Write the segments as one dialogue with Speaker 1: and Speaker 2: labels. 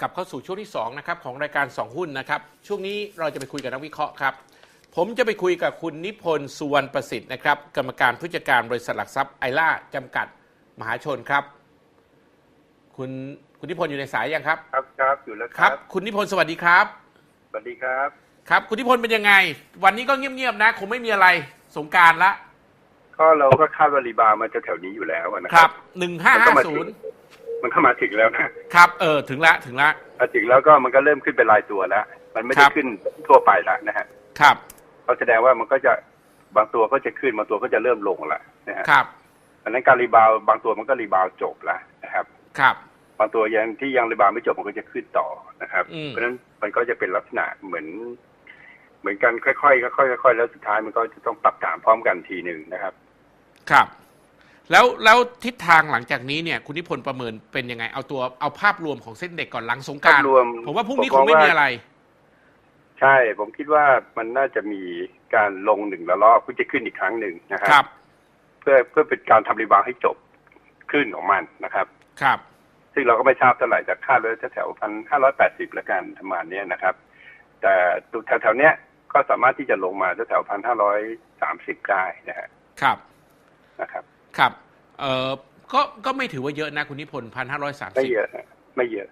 Speaker 1: กลับเข้าสู่ช่วงที่2นะครับของรายการ 2 หุ้นนะครับช่วงนี้เราจะไปคุยกับนักวิเคราะห์ครับ ผมจะไปคุยกับคุณนิพนธ์สุวรรณประสิทธิ์นะครับกรรมการผู้จัดการบริษัทหลักทรัพย์ไอล่าจำกัดมหาชนครับ คุณคุณนิพนธ์อยู่ในสายยังครับ
Speaker 2: ครับครับอยู่แล้ว
Speaker 1: ค
Speaker 2: ค
Speaker 1: รั
Speaker 2: รั
Speaker 1: บบคุณนิพนธ์สวัสดีครับ
Speaker 2: สวัสดีครับ
Speaker 1: ครับ คุณนิพนธ์เป็นยังไง วันนี้ก็เงียบๆนะ คงไม่มีอะไรสงกรารละ
Speaker 2: ก็เราก็คาดว่ารีบาวด์มันจะแถวนี้อยู่แล้วนะ
Speaker 1: ค
Speaker 2: ค
Speaker 1: รั
Speaker 2: รั
Speaker 1: บบหนึ่งห้า
Speaker 2: มันก็
Speaker 1: ห้า
Speaker 2: มา
Speaker 1: ศู
Speaker 2: ถึ
Speaker 1: น
Speaker 2: ง
Speaker 1: ย์
Speaker 2: มันเข้ามาถึงแล้วนะครับ
Speaker 1: เออถึงละถึงละ
Speaker 2: มาถึงแล้วก็มันก็เริ่มขึ้นเป็นรายตัวแล้ว มันไม่
Speaker 1: ค
Speaker 2: ได้
Speaker 1: รับ
Speaker 2: ขึ้นทั่วไปแล้วนะฮะ
Speaker 1: ครับ
Speaker 2: เขาแสดงว่ามันก็จะบางตัวก็จะขึ้นบางตัวก็จะเริ่มลงแล้วนะฮะ
Speaker 1: ครับ
Speaker 2: อันนั้นการรีบาวด์บางตัวมันก็รีบาวด์จบแล้วนะครับ
Speaker 1: ครับ
Speaker 2: บางตัวยังที่ยังรีบาวด์ไม่จบมันก็จะขึ้นต่อนะครับ
Speaker 1: อืม
Speaker 2: เพราะฉะนั้นมันก็จะเป็นลักษณะเหมือน เหมือนกันค่อยๆค่อยๆค่อยๆแล้วสุดท้ายมันก็จะต้องปรับฐานพร้อมกันทีหนึ่งนะครับ
Speaker 1: ครับ แล้วแล้วทิศทางหลังจากนี้เนี่ย คุณนิพนธ์ประเมินเป็นยังไง เอาตัวเอาภาพรวมของเส้นเด็กก่อนหลังสงกราร
Speaker 2: ภาพรวม
Speaker 1: ผมว่าพรุ่งนี้
Speaker 2: ผม
Speaker 1: คงไม่
Speaker 2: ว่ามี
Speaker 1: มีอะไร
Speaker 2: ใช่ ผมคิดว่ามันน่าจะมีการลงหนึ่งละลอกเพื่อจะขึ้นอีกครั้งหนึ่งนะค
Speaker 1: ครั
Speaker 2: รับ เพื่อเพื่อเป็นการทำรีบาวด์ให้จบขึ้นของมันนะครับ
Speaker 1: ครับ
Speaker 2: ซึ่งเราก็ไม่ทราบเท่าไหร่แต่คาดไว้แถวพันห้าร้อยแปดสิบละกันประมาณเนี้ยนะครับ แต่แถวแถวๆเนี้ยก็สามารถที่จะลงมาแถวพันห้าร้อยสามสิบได้นะฮะ
Speaker 1: ครับ
Speaker 2: นะครับ
Speaker 1: ครับเอ่อก็ก็ไม่ถือว่าเยอะนะคุณนิพนธ์พันห้าร้อยสาม
Speaker 2: ไม่
Speaker 1: สิบ
Speaker 2: เยอะฮะไม่เยอะ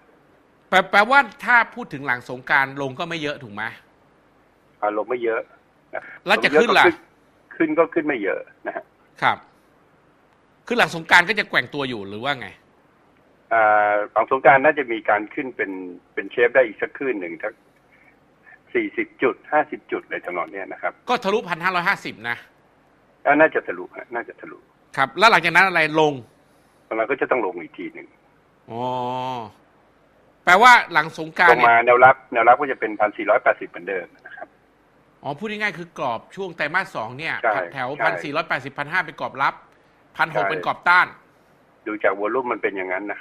Speaker 1: แปลแปลว่าถ้าพูดถึงหลังสงกรารลงก็ไม่เยอะถูกไหม
Speaker 2: อ่าลงไม่เยอะนะ
Speaker 1: แล้วจะขึ้นล่ะ
Speaker 2: งเยอก็ขึ้นก็ขึ้นไม่เยอะนะฮะ
Speaker 1: ครับคือหลังสงกรารก็จะแกว่งตัวอยู่หรือว่าไง
Speaker 2: อ่าของสงกรารน่าจะมีการขึ้นเป็นเป็นเชฟได้อีกสักขึ้นหนึ่งสักสี่สิบจุดห้าสิบจุดเลยจำนวนเนี้ยนะครับ
Speaker 1: ก็ทะลุพันห้าร้อยห้าสิบนะ
Speaker 2: อ่าน่าจะทะลุฮะน่าจะทะลุ
Speaker 1: ครับ แล้วหลังจากนั้นอะไรลง
Speaker 2: มันก็จะต้องลงอีกทีหนึ่ง
Speaker 1: อ๋อแปลว่าหลังสงกราร
Speaker 2: ลง
Speaker 1: เนี่ย
Speaker 2: มาแนวรับแนวรับก็จะเป็นพันสี่ร้อยแปดสิบเหมือนเดิมนะครับ
Speaker 1: อ๋อพูดง่ายๆคือกรอบช่วงไตรมาสสองเนี่ย
Speaker 2: ใช่
Speaker 1: แถว
Speaker 2: ใช่
Speaker 1: พันสี่ร้อยแปดสิบพันห้าเป็นกรอบรับพันหก
Speaker 2: ใช่
Speaker 1: เป็นกรอบต้าน
Speaker 2: ดูจากวอลลุ่มมันเป็นอย่างนั้นนะ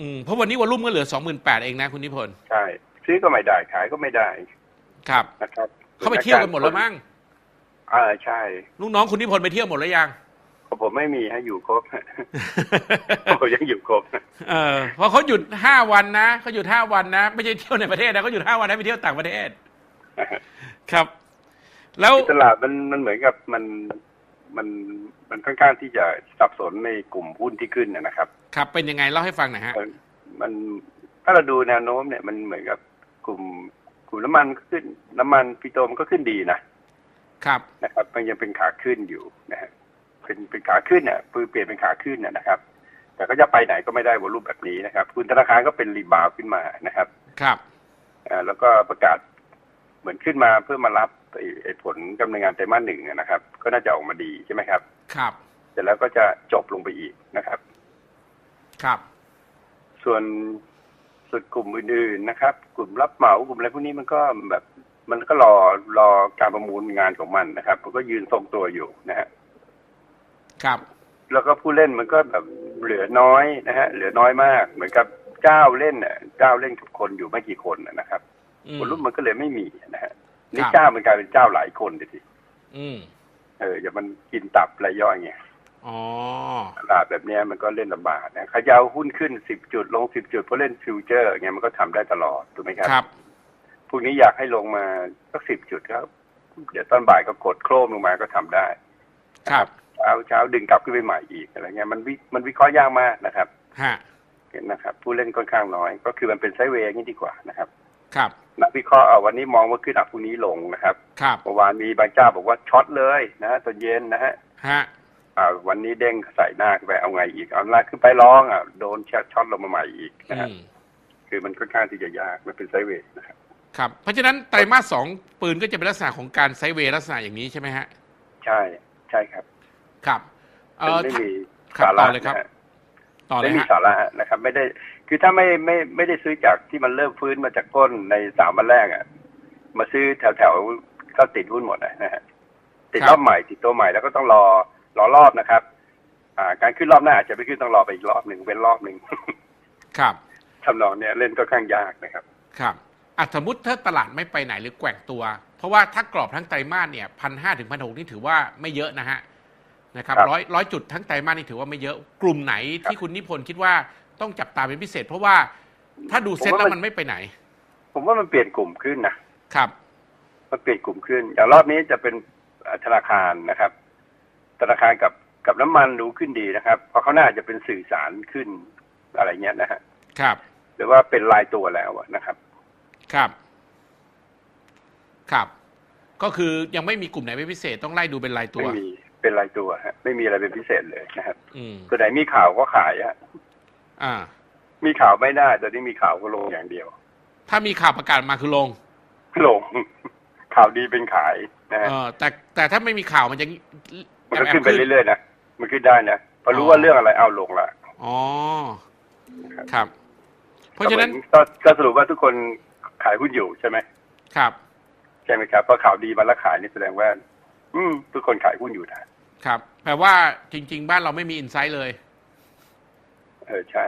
Speaker 1: อืมเพราะวันนี้วอลลุ่มก็เหลือสองหมื่นแปดเองนะคุณนิพนธ์
Speaker 2: ใช่ซื้อก็ไม่ได้ขายก็ไม่ได้
Speaker 1: ครับ
Speaker 2: นะครับ
Speaker 1: เขาไปเที่ยวกันหมดแล้วมั้ง
Speaker 2: อ่าใช่
Speaker 1: ลูกน้องคุณนิพนธ์ไปเที่ยวหมดแล้วยัง
Speaker 2: ผมไม่มีให้อยู่ครบผมยังอยู่ครบ
Speaker 1: เออเพราะเขาหยุดห้าวันนะเขาหยุดห้าวันนะ ไม่ใช่เที่ยวในประเทศนะเขาหยุดห้าวันนะไปเที่ยวต่างประเทศครับ แล้ว
Speaker 2: ตลาดมันมันเหมือนกับมันมันมันค่อนข้างที่จะสับสนในกลุ่มหุ้นที่ขึ้นนะนะครับ
Speaker 1: ครับเป็นยังไงเล่าให้ฟังหน่อยฮะ
Speaker 2: มันมันถ้าเราดูแนวโน้มเนี่ยมันเหมือนกับกลุ่มกลุ่มน้ำมันก็ขึ้น น้ำมันปิโตรมันก็ขึ้นดีนะครับนะครับ มันยังเป็นขาขึ้นอยู่นะฮะ เป็นเป็นขาขึ้นเนี่ยคือเปลี่ยนเป็นขาขึ้นน่ะนะครับ แต่ก็จะไปไหนก็ไม่ได้วอลุ่มแบบนี้นะครับ คุณธนาคารก็เป็นรีบาวด์ขึ้นมานะครับ
Speaker 1: ครับ
Speaker 2: อ่าแล้วก็ประกาศเหมือนขึ้นมาเพื่อมารับไอ้ไอ้ผลดำเนินงานไตรมาสหนึ่งอะนะครับ ก็น่าจะออกมาดีใช่ไหมครับ
Speaker 1: ครับ
Speaker 2: เสร็จแล้วก็จะจบลงไปอีกนะครับ
Speaker 1: ครับ
Speaker 2: ส่วนส่วนกลุ่มอื่นๆนะครับ กลุ่มรับเหมากลุ่มอะไรพวกนี้มันก็แบบมันก็รอรอการประมูลงานของมันนะครับ มันก็ยืนทรงตัวอยู่นะฮะ
Speaker 1: ครับ
Speaker 2: แล้วก็ผู้เล่นมันก็แบบเหลือน้อยนะฮะ เหลือน้อยมาก เหมือนกับเจ้าเล่นน่ะเจ้าเล่นกับคนอยู่ไม่กี่คนน่ะนะครับ
Speaker 1: อืม
Speaker 2: คนรุ่นมันก็เลยไม่มีนะฮะนี่
Speaker 1: ครับ
Speaker 2: เจ้ามันกลายเป็นเจ้าหลายคนเลยที
Speaker 1: อืม
Speaker 2: เอออย่ามันกินตับรายย่อยไง
Speaker 1: อ๋อ
Speaker 2: ตลาดแบบเนี้ยมันก็เล่นลำบากนะเขาจะเอาหุ้นขึ้นสิบจุดลงสิบจุดเพราะเล่นฟิวเจอร์เงี้ยมันก็ทำได้ตลอดถูกไหมครับ
Speaker 1: ครับ
Speaker 2: พรุ่งนี้อยากให้ลงมาสักสิบจุดครับ เดี๋ยวตอนบ่ายก็กดโครมลงมาก็ทำได้
Speaker 1: ครับ
Speaker 2: เช้าเช้าดึงกลับขึ้นไปใหม่อีกอะไรเงี้ยมันวิมันวิเคราะห์ยากมากนะครับ
Speaker 1: ฮะ
Speaker 2: เห็นนะครับ ผู้เล่นค่อนข้างน้อย ก็คือมันเป็นไซด์เวย์อย่างนี้ดีกว่านะครับ
Speaker 1: ครับ
Speaker 2: นักวิเคราะห์เอาวันนี้มองว่าขึ้นอะพรุ่งนี้ลงนะครับ
Speaker 1: ครับ
Speaker 2: เมื่อวานมีบางเจ้าบอกว่าช็อตเลยนะฮะตอนเย็นนะฮะ
Speaker 1: ฮะ
Speaker 2: อ่าวันนี้เด้งใส่หน้าขึ้นไปเอาไงอีกเอาหน้าขึ้นไปร้องอะโดนช็อตลงมาใหม่อีกนะ
Speaker 1: อื
Speaker 2: ฮะ
Speaker 1: ม
Speaker 2: คือมันค่อนข้างที่จะยากมันเป็นไซด์เวย์นะครับ
Speaker 1: ครับเพราะฉะนั้นไตรมาสสองปืนก็จะเป็นลักษณะของการไซด์เวย์ลักษณะอย่างนี้ใช่ไหมฮะ
Speaker 2: ใช่ใช่ครับ
Speaker 1: ครับเอ
Speaker 2: มัน
Speaker 1: อ
Speaker 2: ไม่มี
Speaker 1: ครับ
Speaker 2: สาระ
Speaker 1: ต่อเลยครับ
Speaker 2: นะฮะ
Speaker 1: ต่อเล
Speaker 2: ไม่
Speaker 1: ย
Speaker 2: มี
Speaker 1: ฮะ
Speaker 2: สาระนะครับ ไม่ได้ คือถ้าไม่ไม่ไม่ได้ซื้อจากที่มันเริ่มฟื้นมาจากก้นในสามวันแรกอะ มาซื้อแถวแถวๆก็ติดหุ้นหมดนะฮะติดรอบใหม่ติดตัวใหม่แล้วก็ต้องรอรอรอบนะครับ อ่า การขึ้นรอบหน้าอาจจะไม่ขึ้นต้องรอไปอีกรอบหนึ่งเป็นรอบหนึ่ง
Speaker 1: ครับ
Speaker 2: ทำนองเนี้ยเล่นก็ข้างยากนะครับ
Speaker 1: ครับอะสมมติถ้าตลาดไม่ไปไหนหรือแกว่งตัว เพราะว่าถ้ากรอบทั้งไตรมาสเนี่ยพันห้าถึงพันหกนี่ถือว่าไม่เยอะนะฮะ นะครับ
Speaker 2: ครับ
Speaker 1: ร้อยร้อยจุดทั้งไตรมาสนี่ถือว่าไม่เยอะกลุ่มไหนที่คุณนิพนธ์คิดว่าต้องจับตาเป็นพิเศษ เพราะว่าถ้าดูเซ็ตแล้วมันไม่ไปไหน
Speaker 2: ผมว่ามันเปลี่ยนกลุ่มขึ้นนะครับมันเปลี่ยนกลุ่มขึ้นอย่างรอบนี้จะเป็นเอ่อธนาคารนะครับ ธนาคารกับกับน้ำมันดูขึ้นดีนะครับเพราะเขาน่าจะเป็นสื่อสารขึ้นอะไรเงี้ยนะฮะ
Speaker 1: ครับ
Speaker 2: หรือว่าเป็นรายตัวแล้วอะนะครับ
Speaker 1: ครับ ครับ ก็คือยังไม่มีกลุ่มไหนเป็นพิเศษต้องไล่ดูเป็นรายตัว
Speaker 2: ไม่มี เป็นรายตัวฮะไม่มีอะไรเป็นพิเศษเลยนะครับ
Speaker 1: อืม
Speaker 2: ตัวไหนมีข่าวก็ขายอะ
Speaker 1: อ่า
Speaker 2: มีข่าวไม่ได้แต่ที่มีข่าวก็ลงอย่างเดียว
Speaker 1: ถ้ามีข่าวประกาศมาคือลง
Speaker 2: ลง ข่าวดีเป็นขายนะฮะ
Speaker 1: เออแต่แต่ถ้าไม่มีข่าวมันจะ
Speaker 2: มันก็ขึ้นไปเรื่อยๆนะมันขึ้นได้นะพอรู้ว่าเรื่องอะไรเอาลงละ
Speaker 1: ๆอ๋อครับ เพราะฉะนั้น
Speaker 2: ก็หมือก็ก็สรุปว่าทุกคนขายหุ้นอยู่ใช่ไหม
Speaker 1: ครับ
Speaker 2: ใช่ไหมครับเพราะข่าวดีมาแล้วขายนี่แสดงว่า อืมทุกคนขายหุ้นอยู่นะครับ
Speaker 1: แปลว่าจริง ๆ บ้านเราไม่มีอินไซต์เลย
Speaker 2: เออใช่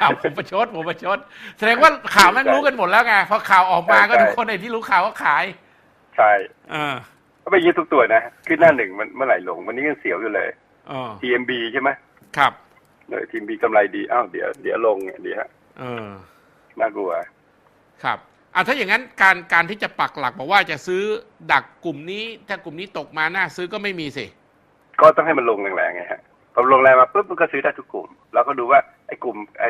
Speaker 1: ข่าวผมประชดผมประชด แสดงว่าข่าวแม่งรู้กันหมดแล้วไงพอข่าวออกมาก็
Speaker 2: ใช่
Speaker 1: ทุกคนในที่รู้ข่าวก็ขาย
Speaker 2: ใช่
Speaker 1: เออ
Speaker 2: ก็ไปยึดทุกตัวนะขึ้นหน้าหนึ่งมันเมื่อไหร่ลงวันนี้ยังเสียวอยู่เลย
Speaker 1: เออ
Speaker 2: TMB ใช่ไหม
Speaker 1: ครับ
Speaker 2: เออ TMB กำไรดีอ้าวเดี๋ยวเดี๋ยวลงเนี่ยเดี๋ยว
Speaker 1: เออ
Speaker 2: น่ากลัว
Speaker 1: ครับ อะถ้าอย่างนั้นการการที่จะปักหลักบอกว่าจะซื้อดักกลุ่มนี้ ถ้ากลุ่มนี้ตกมาน่าซื้อก็ไม่มีสิ
Speaker 2: ก็ต้องให้มันลงแรงๆไงฮะพอลงแรงมาปุ๊บมันก็ซื้อได้ทุกกลุ่ม แล้วก็ดูว่าไอ้กลุ่มไอ้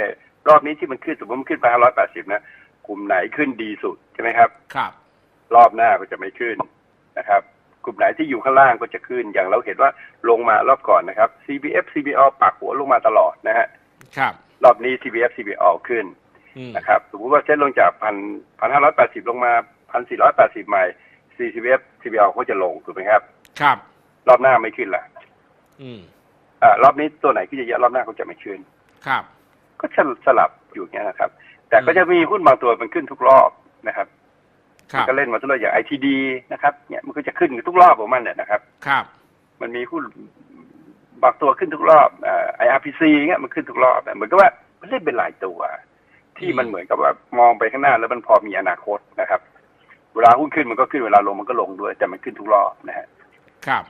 Speaker 2: รอบนี้ที่มันขึ้นสมมติมันขึ้นไปห้าร้อยแปดสิบนะกลุ่มไหนขึ้นดีสุดใช่ไหมครับ
Speaker 1: ครับ
Speaker 2: รอบหน้าก็จะไม่ขึ้นนะครับ กลุ่มไหนที่อยู่ข้างล่างก็จะขึ้นอย่างเราเห็นว่าลงมารอบก่อนนะครับ CBF CBO ปักหัวลงมาตลอดนะฮะ
Speaker 1: ครับ
Speaker 2: รอบนี้ CBF CBO ขึ้น
Speaker 1: อืม
Speaker 2: นะครับ สมมติว่าเซ็ตลงจากพันพันห้าร้อยแปดสิบลงมาพันสี่ร้อยแปดสิบใหม่ CBF CBO ก็จะลงถูกไหมครับ
Speaker 1: ครับ
Speaker 2: รอบหน้าไม่ขึ้นละ
Speaker 1: อืม
Speaker 2: อ่ารอบนี้ตัวไหนขึ้นเยอะๆรอบหน้าก็จะไม่ขึ้น
Speaker 1: ครับ
Speaker 2: ก็จะสลับอยู่อย่างเงี้ยนะครับ แต่ก็จะมีหุ้นบางตัวมันขึ้นทุกรอบนะครับ
Speaker 1: ค
Speaker 2: มัน
Speaker 1: รับ
Speaker 2: ก็เล่นมาทุกรอบอย่าง ITD นะครับเนี่ยมันก็จะขึ้นทุกรอบของมันเนี่ยนะครับ
Speaker 1: ครับ
Speaker 2: มันมีหุ้นบางตัวขึ้นทุกรอบเอ่อ IRPC เงี้ยมันขึ้นทุกรอบเหมือนกับว่ามันเล่นเป็นหลายตัว ที่มันเหมือนกับว่ามองไปข้างหน้าแล้วมันพอมีอนาคตนะครับ เวลาหุ้นขึ้นมันก็ขึ้นเวลาลงมันก็ลงด้วย แต่มันขึ้นทุกรอบนะฮะ
Speaker 1: ครับ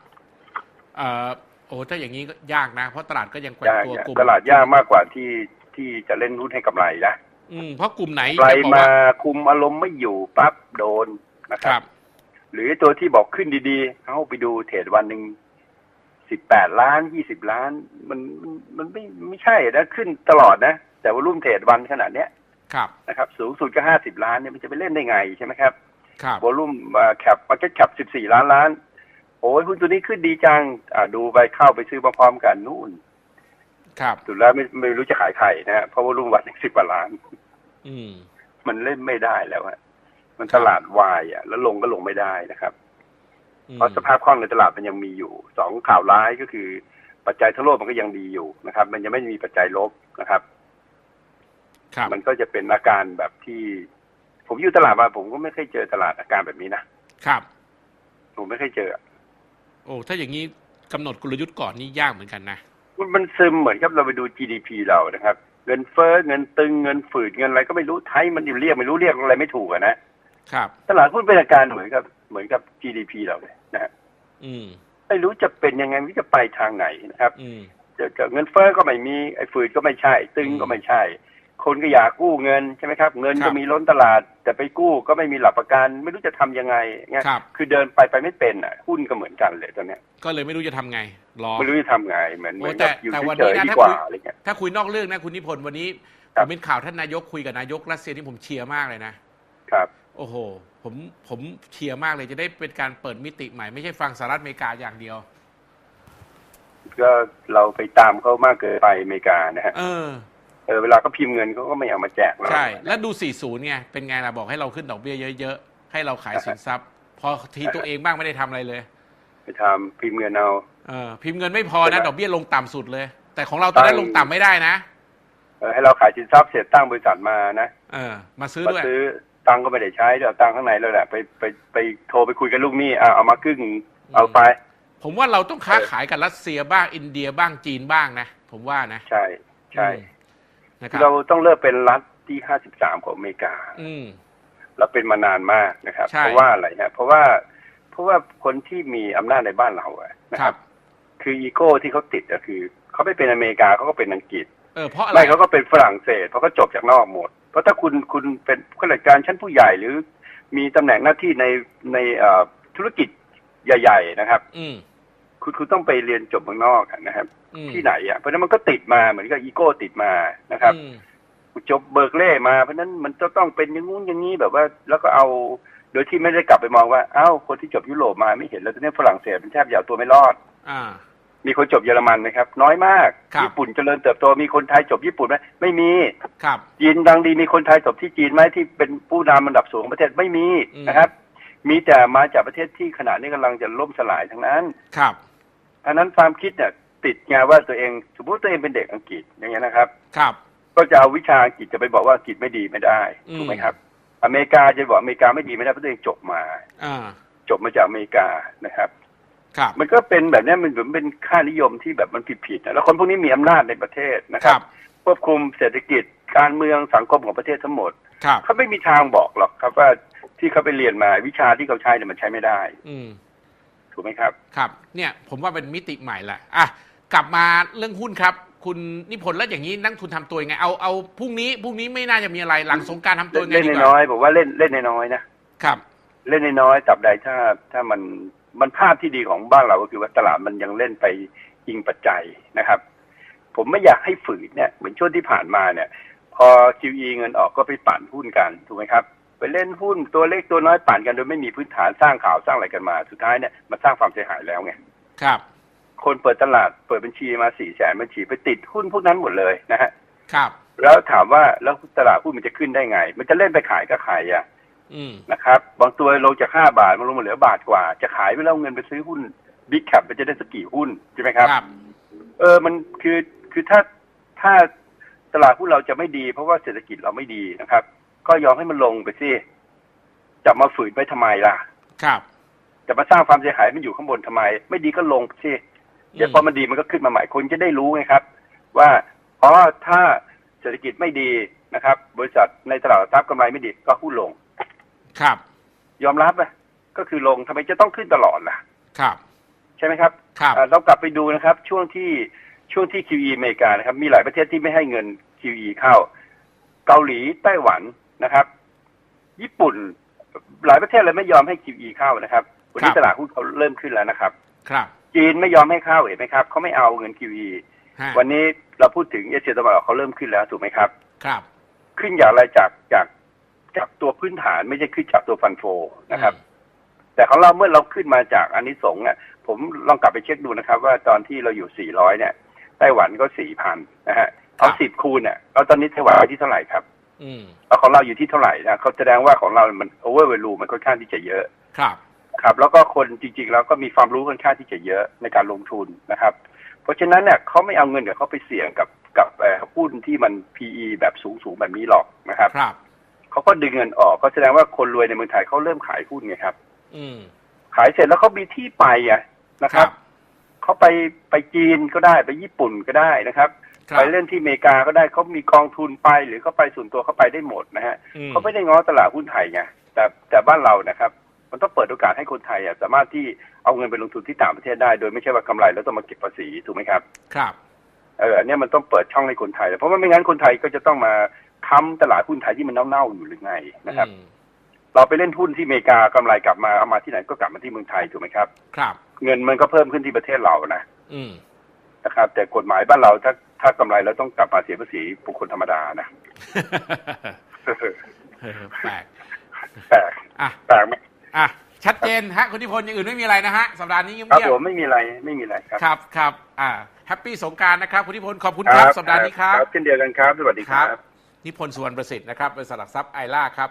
Speaker 1: เอ่อโอ้ถ้าอย่างนี้ก็ยากนะ เพราะตลาดก็ยังแกว่ง
Speaker 2: ยาก
Speaker 1: ตัว
Speaker 2: ยาก
Speaker 1: กลุ่ม
Speaker 2: ตลาดยากมากกว่าที่ที่จะเล่นหุ้นให้กำไรนะ
Speaker 1: อืมเพราะกลุ่มไหน
Speaker 2: กำไร
Speaker 1: จะบอก
Speaker 2: มา
Speaker 1: ว่า
Speaker 2: คุมอารมณ์ไม่อยู่ปั๊บโดนนะค
Speaker 1: ค
Speaker 2: รั
Speaker 1: รับบ
Speaker 2: หรือตัวที่บอกขึ้นดีๆเอาไปดูเทรดวันหนึ่ง สิบแปดล้านยี่สิบล้านมันมันมันไม่ไม่ใช่นะขึ้นตลอดนะ แต่ว่ารุ่มเทรดวันขนาดเนี้ย
Speaker 1: ครับ
Speaker 2: นะครับสูงสุดก็ห้าสิบล้านเนี่ยมันจะไปเล่นได้ไงใช่ไหมครับ
Speaker 1: ครับ
Speaker 2: วอลุ่มแคปมาร์เก็ตแคปสิบสี่ล้านล้าน โอ้ยหุ้นตัวนี้ขึ้นดีจัง อ่าดูไปเข้าไปซื้อมาพร้อมกันนู่น
Speaker 1: ครับ
Speaker 2: สุดแล้วไม่ไม่รู้จะขายใครนะฮะเพราะว่ารุ่มวันหนึ่งสิบกว่าล้าน
Speaker 1: อืม
Speaker 2: มันเล่นไม่ได้แล้วฮะมันตลาดวายอะ แล้วลงก็ลงไม่ได้นะครับ
Speaker 1: อืม
Speaker 2: เพราะสภาพคล่องในตลาดมันยังมีอยู่สองข่าวร้ายก็คือปัจจัยทั้งโลกมันก็ยังดีอยู่นะครับ มันยังไม่มีปัจจัยลบนะครับ
Speaker 1: ครับ
Speaker 2: มันก็จะเป็นอาการแบบที่ ผมอยู่ตลาดมาผมก็ไม่เคยเจอตลาดอาการแบบนี้นะครับ ผมไม่เคยเจอ
Speaker 1: โอ้ถ้าอย่างนี้กำหนดกลยุทธ์ก่อนนี่ยากเหมือนกันนะ
Speaker 2: มันมันซึมเหมือนกับเราไปดู GDP เรานะครับ เงินเฟ้อเงินตึงเงินฝืดเงินอะไรก็ไม่รู้ไทยมันอยู่เรียกไม่รู้เรียกอะไรไม่ถูกอะนะครับ ตลาดหุ้นเป็นอาการเหมือนกับ เหมือนกับ GDP เราเลยนะฮะ
Speaker 1: อืม
Speaker 2: ไม่รู้จะเป็นยังไงไม่รู้จะไปทางไหนนะครับ
Speaker 1: อืม
Speaker 2: จะจะเงินเฟ้อก็ไม่มีไอ้ฝืดก็ไม่ใช่ ตึงก็ไม่ใช่ คนก็อยากกู้เงินใช่ไหมครับ เงิน
Speaker 1: ครั
Speaker 2: ก็
Speaker 1: บ
Speaker 2: มีล้นตลาด แต่ไปกู้ก็ไม่มีหลักประกัน ไม่รู้จะทำยังไงเงี้ย
Speaker 1: ครับ
Speaker 2: คือเดินไปไปไม่เป็นอะหุ้นก็เหมือนกันเลยตอนเนี้ย
Speaker 1: ก็เลยไม่รู้จะทำไงรอ
Speaker 2: ไม่รู้จะทำไงเหมือนเห
Speaker 1: โอ้
Speaker 2: มือน
Speaker 1: แต่
Speaker 2: กับอยู่
Speaker 1: แต่วัน
Speaker 2: เฉ
Speaker 1: นี้
Speaker 2: ย
Speaker 1: นะ
Speaker 2: ๆดี
Speaker 1: ถ้าก
Speaker 2: ว่า
Speaker 1: คุย
Speaker 2: อะไรเงี้ย
Speaker 1: ถ้าคุยนอกเรื่องนะคุณนิพนธ์วันนี้ผ
Speaker 2: ครับ
Speaker 1: มเป็นข่าวท่านนายกคุยกับนายกรัสเซียที่ผมเชียร์มากเลยนะ
Speaker 2: ครับ
Speaker 1: โอ้โห ผมผมเชียร์มากเลยจะได้เป็นการเปิดมิติใหม่ ไม่ใช่ฟังสหรัฐอเมริกาอย่างเดียว
Speaker 2: ก็เราไปตามเขามากเกินไปอเมริกานะฮะ
Speaker 1: เออ
Speaker 2: เออเวลาเขาพิมพ์เงินเขาก็ไม่เอามาแจกเรา
Speaker 1: ใช่ แล้วดู 40ไงเป็นไงล่ะบอกให้เราขึ้นดอกเบี้ยเยอะๆ ให้เราขายสินทรัพย์ พอทีตัวเองบ้างไม่ได้ทำอะไรเลย
Speaker 2: ไปทำพิมพ์เงินเอา
Speaker 1: เออพิมพ์เงินไม่พอนะ
Speaker 2: ใช่ไหม
Speaker 1: ดอกเบี้ยลงต่ำสุดเลย แต่ของเราตอนนั้น
Speaker 2: ตั้ง
Speaker 1: ลงต่ำไม่ได้นะ
Speaker 2: เออให้เราขายสินทรัพย์เสร็จตั้งบริษัทมานะ
Speaker 1: เออมาซื้อ
Speaker 2: มา
Speaker 1: ด้วย
Speaker 2: ซื้อ ตังค์ก็ไม่ได้ใช้เดี๋ยวเอาตังค์ข้างในแล้วแหละไปไปไปโทรไปคุยกับลูกหนี้อะเอามาครึ่งเอาไป
Speaker 1: ผมว่าเราต้องค้าขายกับรัสเซียบ้างอินเดียบ้างจีนบ้างนะ ผมว่านะ
Speaker 2: ใช่ใช่
Speaker 1: อืมนะครั
Speaker 2: เรา
Speaker 1: บ
Speaker 2: ต้องเลิกเป็นรัฐที่ห้าสิบสามของอเมริกา
Speaker 1: อืม
Speaker 2: เราเป็นมานานมากนะครับ
Speaker 1: ใช่
Speaker 2: เพราะว่าอะไรนะเพราะว่าเพราะว่าคนที่มีอำนาจในบ้านเราอะนะ
Speaker 1: ค
Speaker 2: ค
Speaker 1: รั
Speaker 2: รับบคืออีโก้ที่เขาติดก็คือเขาไม่เป็นอเมริกาเขาก็เป็นอังกฤษ
Speaker 1: เออเพราะอะไร
Speaker 2: ไม่เขาก็เป็นฝรั่งเศสเพราะเขาจบจากนอกหมด ราะถ้าคุณคุณเป็นข้าราชการชั้นผู้ใหญ่หรือ มีตำแหน่งหน้าที่ในในเอ่อธุรกิจใหญ่ ๆ นะครับ
Speaker 1: อืม
Speaker 2: คุณคุณต้องไปเรียนจบเมืองนอกอะนะครับ
Speaker 1: อืม
Speaker 2: ที่ไหนอะเพราะฉะนั้นมันก็ติดมาเหมือนกับอีโก้ติดมานะครับ
Speaker 1: อืม
Speaker 2: จบเบิร์กเล่มาเพราะฉะนั้นมันจะต้องเป็นอย่างงู้นอย่างนี้แบบว่า แล้วก็เอาโดยที่ไม่ได้กลับไปมองว่า เอ้าคนที่จบยุโรปมาไม่เห็นแล้วตอนนี้ฝรั่งเศสเป็นแทบจะเอาตัวไม่รอด
Speaker 1: อ่า
Speaker 2: มีคนจบเยอรมันไหมครับ น้อยมาก
Speaker 1: ครับ
Speaker 2: ญี่ปุ่นเจริญเติบโตมีคนไทยจบญี่ปุ่นไหมไม่มี
Speaker 1: ครับ
Speaker 2: จีนดังดีมีคนไทยจบที่จีนไหมที่เป็นผู้นำอันดับสูงของประเทศไม่มี
Speaker 1: อืม
Speaker 2: นะครับ มีแต่มาจากประเทศที่ขณะนี้กำลังจะล่มสลายทั้งนั้น
Speaker 1: ครับ
Speaker 2: อันนั้นความคิดเนี่ยติดไงว่าตัวเองสมมติตัวเองเป็นเด็กอังกฤษอย่างเงี้ยนะครับ
Speaker 1: ครับ
Speaker 2: ก็จะเอาวิชาอังกฤษจะไปบอกว่าอังกฤษไม่ดีไม่ได้
Speaker 1: อืม
Speaker 2: ถูกไหมครับ อเมริกาจะบอกอเมริกาไม่ดีไม่ได้เพราะตัวเองจบมา
Speaker 1: อ่า
Speaker 2: จบมาจากอเมริกานะครับ
Speaker 1: ครับ
Speaker 2: มันก็เป็นแบบเนี้ยมันเหมือนเป็นค่านิยมที่แบบมันผิดๆนะแล้วคนพวกนี้มีอำนาจในประเทศนะ
Speaker 1: ค
Speaker 2: ครั
Speaker 1: รับบ
Speaker 2: ควบคุมเศรษฐกิจการเมืองสังคมของประเทศทั้งหมด
Speaker 1: ครับ
Speaker 2: เขาไม่มีทางบอกหรอกครับว่าที่เขาไปเรียนมาวิชาที่เขาใช้เนี่ยมันใช้ไม่ได้
Speaker 1: อืม
Speaker 2: ถูกไหมครับ
Speaker 1: ครับ เนี่ยผมว่าเป็นมิติใหม่แหละอะกลับมาเรื่องหุ้นครับ คุณนิพนธ์แล้วอย่างนี้นักทุนทำตัวยังไงเอาเอาพรุ่งนี้พรุ่งนี้ไม่น่าจะมีอะไรหลังสงกรารทำตัวยังไง
Speaker 2: เล่น
Speaker 1: ดีก
Speaker 2: น้อ
Speaker 1: ว่าย
Speaker 2: ๆผมว่าเล่นเล่นน้อยๆนะครับ เล่นน้อยๆตับใดถ้าถ้ามัน มันภาพที่ดีของบ้านเราก็คือว่าตลาดมันยังเล่นไปอิงปัจจัยนะครับ ผมไม่อยากให้ฝืนเนี่ยเหมือนช่วงที่ผ่านมาเนี่ย พอ QE เงินออกก็ไปปั่นหุ้นกันถูกไหมครับ ไปเล่นหุ้นตัวเล็กตัวน้อยปั่นกันโดยไม่มีพื้นฐานสร้างข่าวสร้างอะไรกันมา สุดท้ายเนี่ยมันสร้างความเสียหายแล้วไง
Speaker 1: ครับ
Speaker 2: คนเปิดตลาดเปิดบัญชีมาสี่แสนบัญชีไปติดหุ้นพวกนั้นหมดเลยนะฮะ
Speaker 1: ครับ
Speaker 2: แล้วถามว่าแล้วตลาดหุ้นมันจะขึ้นได้ไง มันจะเล่นไปขายก็ขายอะ
Speaker 1: อืม
Speaker 2: นะครับ บางตัวลงจากห้าบาทมันลงมาเหลือบาทกว่า จะขายไปแล้วเอาเงินไปซื้อหุ้นบิ๊กแคปมันจะได้สักกี่หุ้นใช่ไหมครับ
Speaker 1: ครับ
Speaker 2: เออมันคือคือถ้าถ้าตลาดหุ้นเราจะไม่ดี เพราะว่าเศรษฐกิจเราไม่ดีนะครับ ก็ยอมให้มันลงไปสิจะมาฝืนไปทำไมล่ะ
Speaker 1: ครับ
Speaker 2: จะมาสร้างความเสียหายมันอยู่ข้างบนทำไม ไม่ดีก็ลงไปสิเดี๋ยวพอมันดีมันก็ขึ้นมาใหม่คนจะได้รู้ไงครับ ว่าอ๋อถ้าเศรษฐกิจไม่ดีนะครับ บริษัทในตลาดหลักทรัพย์กำไรไม่ดีก็หุ้นลง
Speaker 1: ครับ
Speaker 2: ยอมรับอะก็คือลงทำไมจะต้องขึ้นตลอดล่ะ
Speaker 1: ครับ
Speaker 2: ใช่ไหมครับ
Speaker 1: ครับ
Speaker 2: อ่าเรากลับไปดูนะครับ ช่วงที่ช่วงที่ QE อเมริกานะครับ มีหลายประเทศที่ไม่ให้เงิน QE เข้า เกาหลีไต้หวันนะครับ ญี่ปุ่น หลายประเทศเลยไม่ยอมให้ QE เข้านะครับวันนี้ตลาดหุ้นเขาเริ่มขึ้นแล้วนะครับ
Speaker 1: ครับ
Speaker 2: จีนไม่ยอมให้เข้าเห็นไหมครับเขาไม่เอาเงิน QE
Speaker 1: ฮะ
Speaker 2: วันนี้เราพูดถึงเอเชียตะวันออกเขาเริ่มขึ้นแล้วถูกไหมครับ
Speaker 1: ครับ
Speaker 2: ขึ้นอย่างไรจากจาก จากตัวพื้นฐานไม่ใช่ขึ้นจากตัวฟันโฟนะครับ แต่ของเราเมื่อเราขึ้นมาจากอันนี้สงส์เนี่ยผมลองกลับไปเช็คดูนะครับ ว่าตอนที่เราอยู่ 400 เนี่ยไต้หวันก็4,000นะฮะเอาสิบคูณเนี่ยเราตอนนี้ไต้หวันอยู่ที่เท่าไหร่ครับ
Speaker 1: อืม
Speaker 2: แล้วของเราอยู่ที่เท่าไหร่นะเขาแสดงว่าของเรา มันโอเวอร์เวลูมันค่อนข้างที่จะเยอะ
Speaker 1: ครับ
Speaker 2: ครับ แล้วก็คนจริงๆแล้วก็มีความรู้ค่อนข้างที่จะเยอะในการลงทุนนะครับ เพราะฉะนั้นเนี่ยเขาไม่เอาเงินเดี๋ยวเขาไปเสี่ยงกับกับเอ่อหุ้นที่มัน PE แบบสูงๆแบบนี้หรอกนะครับ
Speaker 1: ครับ
Speaker 2: เขาก็ดึงเงินออกก็แสดงว่าคนรวยในเมืองไทยเขาเริ่มขายหุ้นไงครับ
Speaker 1: อืม
Speaker 2: ขายเสร็จแล้วเขามีที่ไปอะนะครับเขาไปไปจีนก็ได้ไปญี่ปุ่นก็ได้นะครับ
Speaker 1: ครับ
Speaker 2: ไปเล่นที่อเมริกาก็ได้เขามีกองทุนไปหรือเขาไปส่วนตัวเขาไปได้หมดนะฮะ
Speaker 1: อืม
Speaker 2: เขาไม่ได้ง้อตลาดหุ้นไทยไงแต่แต่บ้านเรานะครับ มันต้องเปิดโอกาสให้คนไทยอะสามารถที่เอาเงินไปลงทุนที่ต่างประเทศได้ โดยไม่ใช่ว่ากำไรแล้วต้องมาเก็บภาษีถูกไหมครับ
Speaker 1: ครับ
Speaker 2: เอออันเนี้ยมันต้องเปิดช่องให้คนไทย เพราะว่าไม่งั้นคนไทยก็จะต้องมา ค้ำตลาดหุ้นไทยที่มันเน่าๆอยู่หรือไงนะครับ
Speaker 1: อืม
Speaker 2: เราไปเล่นหุ้นที่อเมริกากำไรกลับมาเอามาที่ไหนก็กลับมาที่เมืองไทยถูกไหมครับ
Speaker 1: ครับ
Speaker 2: เงินมันก็เพิ่มขึ้นที่ประเทศเรานะ
Speaker 1: อืม
Speaker 2: นะครับ แต่กฎหมายบ้านเราถ้าถ้ากำไรแล้วต้องกลับมาเสียภาษีบุคคลธรรมดานะ
Speaker 1: เออแปลก
Speaker 2: แปลก
Speaker 1: อะ
Speaker 2: แปลกไหม
Speaker 1: อะชัดเจนฮะคุณนิพนธ์อย่างอื่นไม่มีอะไรนะฮะสัปดาห์นี้เงียบ
Speaker 2: ครับ
Speaker 1: เงียบ
Speaker 2: ผมไม่มีอะไรไม่มีอะไรครับ
Speaker 1: ครับครับอ่าแฮปปี้สงกรารนะครับคุณนิพนธ์ขอบคุณครับสัปดาห์นี้ครับ
Speaker 2: เช่นเดียวกันครับสวัสดีครับ
Speaker 1: นิพนธ์สุวรรณประสิทธิ์นะครับบริษัทหลักทรัพย์ไอล่าครับ